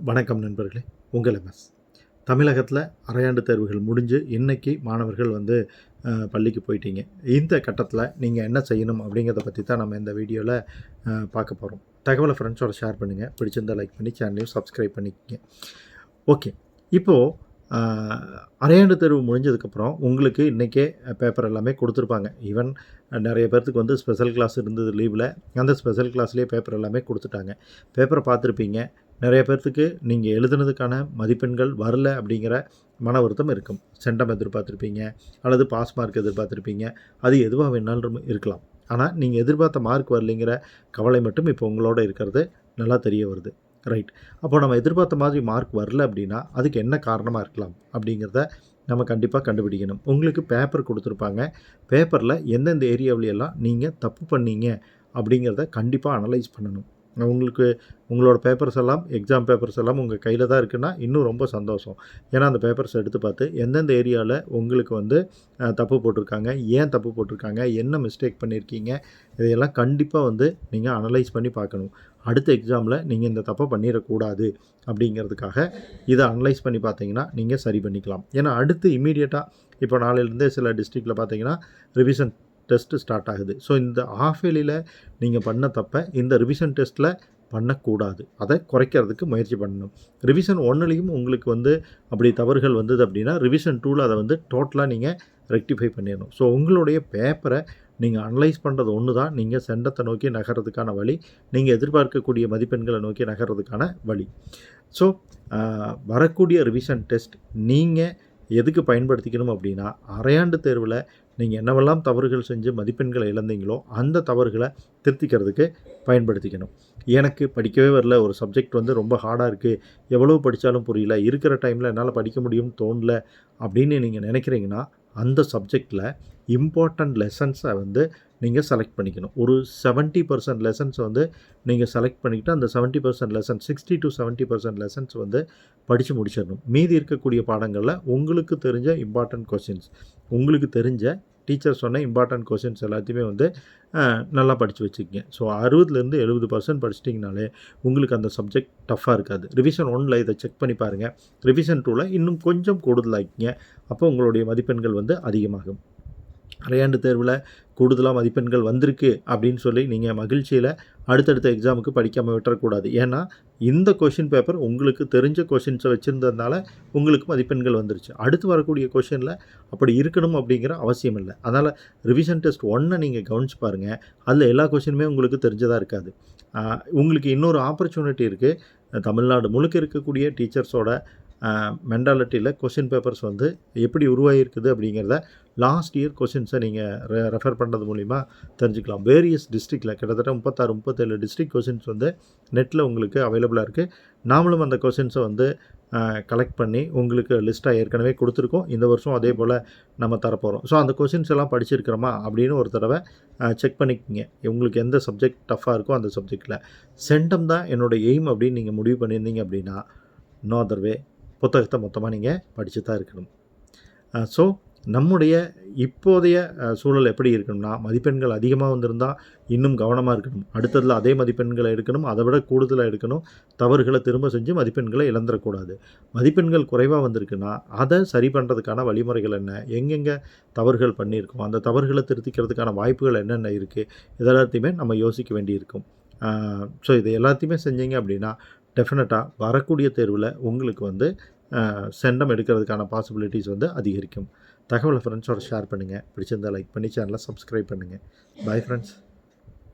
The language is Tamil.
வணக்கம் நண்பர்களே உங்கள் எம்எஸ் தமிழகத்தில் அரையாண்டு தேர்வுகள் முடிஞ்சு இன்றைக்கி மாணவர்கள் வந்து பள்ளிக்கு போயிட்டீங்க. இந்த கட்டத்தில் நீங்கள் என்ன செய்யணும் அப்படிங்கிறத பற்றி தான் நம்ம இந்த வீடியோவில் பார்க்க போகிறோம் தகவலை ஃப்ரெண்ட்ஸோட ஷேர் பண்ணுங்கள் பிடிச்சிருந்தா லைக் பண்ணி சேனலையும் சப்ஸ்கிரைப் பண்ணிக்கோங்க. ஓகே. இப்போது அரையாண்டு தேர்வு முடிஞ்சதுக்கப்புறம் உங்களுக்கு இன்றைக்கே பேப்பர் எல்லாமே கொடுத்துருப்பாங்க. ஈவன் நிறைய பேர்த்துக்கு வந்து ஸ்பெஷல் கிளாஸ் இருந்தது லீவில் அந்த ஸ்பெஷல் கிளாஸ்லேயே பேப்பர் எல்லாமே கொடுத்துட்டாங்க. பேப்பரை பார்த்துருப்பீங்க. நிறைய பேர்த்துக்கு நீங்கள் எழுதுனதுக்கான மதிப்பெண்கள் வரல அப்படிங்கிற மன வருத்தம் இருக்கும். சென்டம் எதிர்பார்த்துருப்பீங்க அல்லது பாஸ் மார்க் எதிர்பார்த்துருப்பீங்க அது எதுவாக வேணாலும் இருக்கலாம். ஆனால் நீங்கள் எதிர்பார்த்த மார்க் வரலைங்கிற கவலை மட்டும் இப்போ உங்களோட இருக்கிறது நல்லா தெரிய வருது. ரைட் அப்போ நம்ம எதிர்பார்த்த மாதிரி மார்க் வரல அப்படின்னா அதுக்கு என்ன காரணமாக இருக்கலாம் அப்படிங்கிறத நம்ம கண்டிப்பாக கண்டுபிடிக்கணும். உங்களுக்கு பேப்பர் கொடுத்துருப்பாங்க. பேப்பரில் எந்தெந்த ஏரியாவிலையெல்லாம் நீங்கள் தப்பு பண்ணீங்க அப்படிங்கிறத கண்டிப்பாக அனலைஸ் பண்ணணும். உங்களுக்கு உங்களோட பேப்பர்ஸ் எல்லாம் எக்ஸாம் பேப்பர்ஸ் எல்லாம் உங்கள் கையில் தான் இருக்குன்னா இன்னும் ரொம்ப சந்தோஷம். ஏன்னா அந்த பேப்பர்ஸ் எடுத்து பார்த்து எந்தெந்த ஏரியாவில் உங்களுக்கு வந்து தப்பு போட்டிருக்காங்க ஏன் தப்பு போட்டிருக்காங்க என்ன மிஸ்டேக் பண்ணியிருக்கீங்க இதையெல்லாம் கண்டிப்பாக வந்து நீங்கள் அனலைஸ் பண்ணி பார்க்கணும். அடுத்த எக்ஸாமில் நீங்கள் இந்த தப்பை பண்ணிடக்கூடாது அப்படிங்கிறதுக்காக இதை அனலைஸ் பண்ணி பார்த்தீங்கன்னா நீங்கள் சரி பண்ணிக்கலாம். ஏன்னா அடுத்து இமீடியட்டாக இப்போ நாளையிலேருந்து சில டிஸ்ட்ரிக்டில் பார்த்தீங்கன்னா ரிவிஷன் டெஸ்ட்டு ஸ்டார்ட் ஆகுது. ஸோ இந்த ஆஃப் இயர்லியில் நீங்கள் பண்ண தப்பை இந்த ரிவிஷன் டெஸ்ட்டில் பண்ணக்கூடாது. அதை குறைக்கிறதுக்கு முயற்சி பண்ணணும். ரிவிஷன் ஒன்றுலேயும் உங்களுக்கு வந்து அப்படி தவறுகள் வந்தது அப்படின்னா ரிவிஷன் டூவில் அதை வந்து டோட்டலாக நீங்கள் ரெக்டிஃபை பண்ணிடணும். ஸோ உங்களுடைய பேப்பரை நீங்கள் அனலைஸ் பண்ணுறது ஒன்று தான் நீங்கள் செண்டத்தை நோக்கி நகர்றதுக்கான வழி. நீங்கள் எதிர்பார்க்கக்கூடிய மதிப்பெண்களை நோக்கி நகர்றதுக்கான வழி. ஸோ வரக்கூடிய ரிவிஷன் டெஸ்ட் நீங்கள் எதுக்கு பயன்படுத்திக்கணும் அப்படின்னா அரையாண்டு தேர்வில் நீங்கள் என்னவெல்லாம் தவறுகள் செஞ்சு மதிப்பெண்களை இழந்தீங்களோ அந்த தவறுகளை திருத்திக்கிறதுக்கு பயன்படுத்திக்கணும். எனக்கு படிக்கவே வரல ஒரு சப்ஜெக்ட் வந்து ரொம்ப ஹார்டாக இருக்குது எவ்வளோ படித்தாலும் புரியல இருக்கிற டைமில் என்னால் படிக்க முடியும்னு தோணல அப்படின்னு நீங்கள் நினைக்கிறீங்கன்னா அந்த சப்ஜெக்டில் இம்பார்ட்டண்ட் லெசன்ஸை வந்து நீங்கள் செலக்ட் பண்ணிக்கணும். ஒரு செவன்ட்டி பர்சன்ட் லெசன்ஸ் வந்து நீங்கள் செலக்ட் பண்ணிக்கிட்டு அந்த seventy percent lesson sixty to seventy percent lessons வந்து படித்து முடிச்சிடணும். மீதி இருக்கக்கூடிய பாடங்களில் உங்களுக்கு தெரிஞ்ச இம்பார்ட்டண்ட் கொஷின்ஸ் உங்களுக்கு தெரிஞ்ச டீச்சர் சொன்ன இம்பார்ட்டண்ட் கொஷின்ஸ் எல்லாத்தையுமே வந்து நல்லா படித்து வச்சுக்கங்க. ஸோ அறுபதுலேருந்து எழுபது பர்சன்ட் படிச்சிட்டிங்கனாலே உங்களுக்கு அந்த சப்ஜெக்ட் டஃப்பாக இருக்காது. ரிவிஷன் ஒன்னில் இதை செக் பண்ணி பாருங்கள் ரிவிஷன் டூவில் இன்னும் கொஞ்சம் கூடுதலாக்கிங்க. அப்போ உங்களுடைய மதிப்பெண்கள் வந்து அதிகமாகும். அரையாண்டு தேர்வில் கூடுதலாக மதிப்பெண்கள் வந்திருக்கு அப்படின்னு சொல்லி நீங்கள் மகிழ்ச்சியில் அடுத்தடுத்த எக்ஸாமுக்கு படிக்காமல் விட்டுறக்கூடாது. ஏன்னா இந்த கொஷின் பேப்பர் உங்களுக்கு தெரிஞ்ச கொஷின்ஸை வச்சுருந்ததுனால உங்களுக்கு மதிப்பெண்கள் வந்துருச்சு. அடுத்து வரக்கூடிய கொஷினில் அப்படி இருக்கணும் அப்படிங்கிற அவசியம் இல்லை. அதனால் ரிவிஷன் டெஸ்ட் ஒன்றை நீங்கள் கவனிச்சு பாருங்கள் அதில் எல்லா கொஷினுமே உங்களுக்கு தெரிஞ்சதாக இருக்காது. உங்களுக்கு இன்னொரு ஆப்பர்ச்சுனிட்டி இருக்குது தமிழ்நாடு முழுக்க இருக்கக்கூடிய டீச்சர்ஸோட மென்டாலிட்டியில் கொஷின் பேப்பர்ஸ் வந்து எப்படி உருவாகிருக்குது அப்படிங்கிறத லாஸ்ட் இயர் கொஷின்ஸை நீங்கள் ரெ ரெஃபர் பண்ணுறது மூலிமா தெரிஞ்சுக்கலாம். வேரியஸ் டிஸ்ட்ரிக்டில் கிட்டத்தட்ட முப்பத்தாறு முப்பத்தேழு டிஸ்ட்ரிக் கொஷின்ஸ் வந்து நெட்டில் உங்களுக்கு அவைலபிளாக இருக்குது நாமளும் அந்த கொஷின்ஸை வந்து கலெக்ட் பண்ணி உங்களுக்கு லிஸ்ட்டாக ஏற்கனவே கொடுத்துருக்கோம். இந்த வருஷம் அதே போல் நம்ம தரப்போகிறோம் ஸோ அந்த கொஷின்ஸ் எல்லாம் படிச்சிருக்கிறோமா அப்படின்னு ஒரு தடவை செக் பண்ணிக்கோங்க. உங்களுக்கு எந்த சப்ஜெக்ட் டஃப்பாக இருக்கோ அந்த சப்ஜெக்டில் சென்டம் தான் என்னோட எய்ம் அப்படின்னு நீங்கள் முடிவு பண்ணியிருந்தீங்க அப்படின்னா நோ அதர் வே புத்தகத்தை மொத்தமாக நீங்கள் படித்து தான் இருக்கணும் ஸோ நம்முடைய இப்போதைய சூழல் எப்படி இருக்கணும்னா மதிப்பெண்கள் அதிகமாக வந்திருந்தால் இன்னும் கவனமாக இருக்கணும். அடுத்ததில் அதே மதிப்பெண்களை எடுக்கணும் அதை விட கூடுதலாக எடுக்கணும். தவறுகளை திரும்ப செஞ்சு மதிப்பெண்களை இழந்துடக்கூடாது. மதிப்பெண்கள் குறைவாக வந்திருக்குன்னா அதை சரி பண்ணுறதுக்கான வழிமுறைகள் என்ன? எங்கெங்கே தவறுகள் பண்ணியிருக்கோம்? அந்த தவறுகளை திருத்திக்கிறதுக்கான வாய்ப்புகள் என்னென்ன இருக்குது இதெல்லாத்தையுமே நம்ம யோசிக்க வேண்டியிருக்கும். ஸோ இது எல்லாத்தையுமே செஞ்சீங்க அப்படின்னா டெஃபினட்டாக வரக்கூடிய தேர்வில் உங்களுக்கு வந்து செண்டம் எடுக்கிறதுக்கான பாசிபிலிட்டிஸ் வந்து அதிகரிக்கும். தகவலை ஃப்ரெண்ட்ஸோட ஷேர் பண்ணுங்கள் பிடிச்சிருந்தா லைக் பண்ணி சேனலை சப்ஸ்கிரைப் பண்ணுங்கள் பை ஃப்ரெண்ட்ஸ்